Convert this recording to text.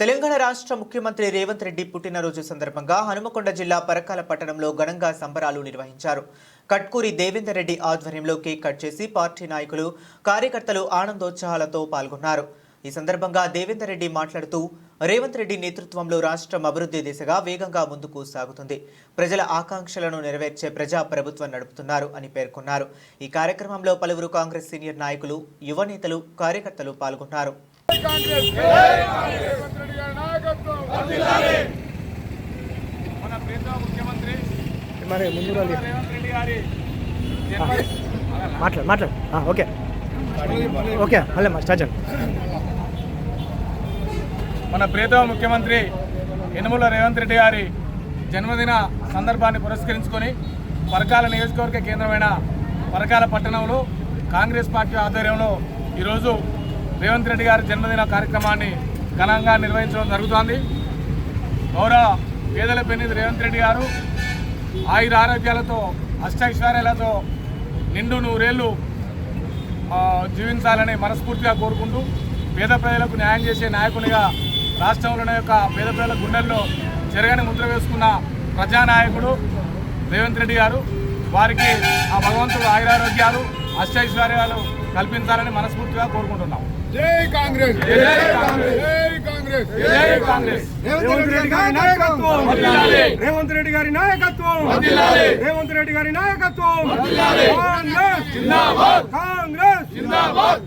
తెలంగాణ రాష్ట్ర ముఖ్యమంత్రి రేవంత్ రెడ్డి పుట్టినరోజు సందర్భంగా హనుమకొండ జిల్లా పరకాల పట్టణంలో ఘనంగా సంబరాలు నిర్వహించారు. కట్కూరి దేవేందర్ రెడ్డి ఆధ్వర్యంలో కేక్ కట్ చేసి పార్టీ నాయకులు కార్యకర్తలు ఆనందోత్సాహాలతో పాల్గొన్నారు. ఈ సందర్భంగా దేవేందర్ రెడ్డి మాట్లాడుతూ రేవంత్ రెడ్డి నేతృత్వంలో రాష్ట్రం అభివృద్ధి దిశగా వేగంగా ముందుకు సాగుతుంది. ప్రజల ఆకాంక్షలను నెరవేర్చే ప్రజా ప్రభుత్వం నడుపుతున్నారు అని పేర్కొన్నారు. ఈ కార్యక్రమంలో పలువురు కాంగ్రెస్ సీనియర్ నాయకులు యువ నేతలు కార్యకర్తలు పాల్గొన్నారు కాంగ్రెస్ రేవంత్ రెడ్డి గారి నాయకత్వం మన ప్రియతమ ముఖ్యమంత్రి మరి ముందు రండి. రేవంత్ రెడ్డి గారి జన్మ మాట్లాడు మాట్లాడు. ఓకే. ఓకే మళ్ళీ మా స్టార్ట్ మన ప్రియతమ ముఖ్యమంత్రి యనుమల రేవంత్ రెడ్డి గారి జన్మదిన సందర్భాన్ని పురస్కరించుకొని పరకాల నియోజకవర్గ కేంద్రమైన పరకాల పట్టణంలో కాంగ్రెస్ పార్టీ ఆధ్వర్యంలో ఈరోజు రేవంత్ రెడ్డి గారి జన్మదిన కార్యక్రమాన్ని ఘనంగా నిర్వహించడం జరుగుతోంది. గౌరవ పేదల పెన్నిది రేవంత్ రెడ్డి గారు ఆయుర ఆరోగ్యాలతో అష్టైశ్వర్యాలతో నిండు నూరేళ్ళు జీవించాలని మనస్ఫూర్తిగా కోరుకుంటూ పేద ప్రజలకు న్యాయం చేసే నాయకునిగా రాష్ట్రంలోని యొక్క పేద ప్రజల గుండెల్లో చెరగని ముద్ర వేసుకున్న ప్రజానాయకుడు రేవంత్ రెడ్డి గారు వారికి ఆ భగవంతుడు ఆయురారోగ్యాలు అష్టైశ్వర్యాలు కల్పించాలని మనస్ఫూర్తిగా కోరుకుంటున్నాం. జై కాంగ్రెస్! కాంగ్రెస్. రేవంత్ రెడ్డి గారి నాయకత్వం. రేవంత్ రెడ్డి గారి నాయకత్వం. రేవంత్ రెడ్డి గారి నాయకత్వం.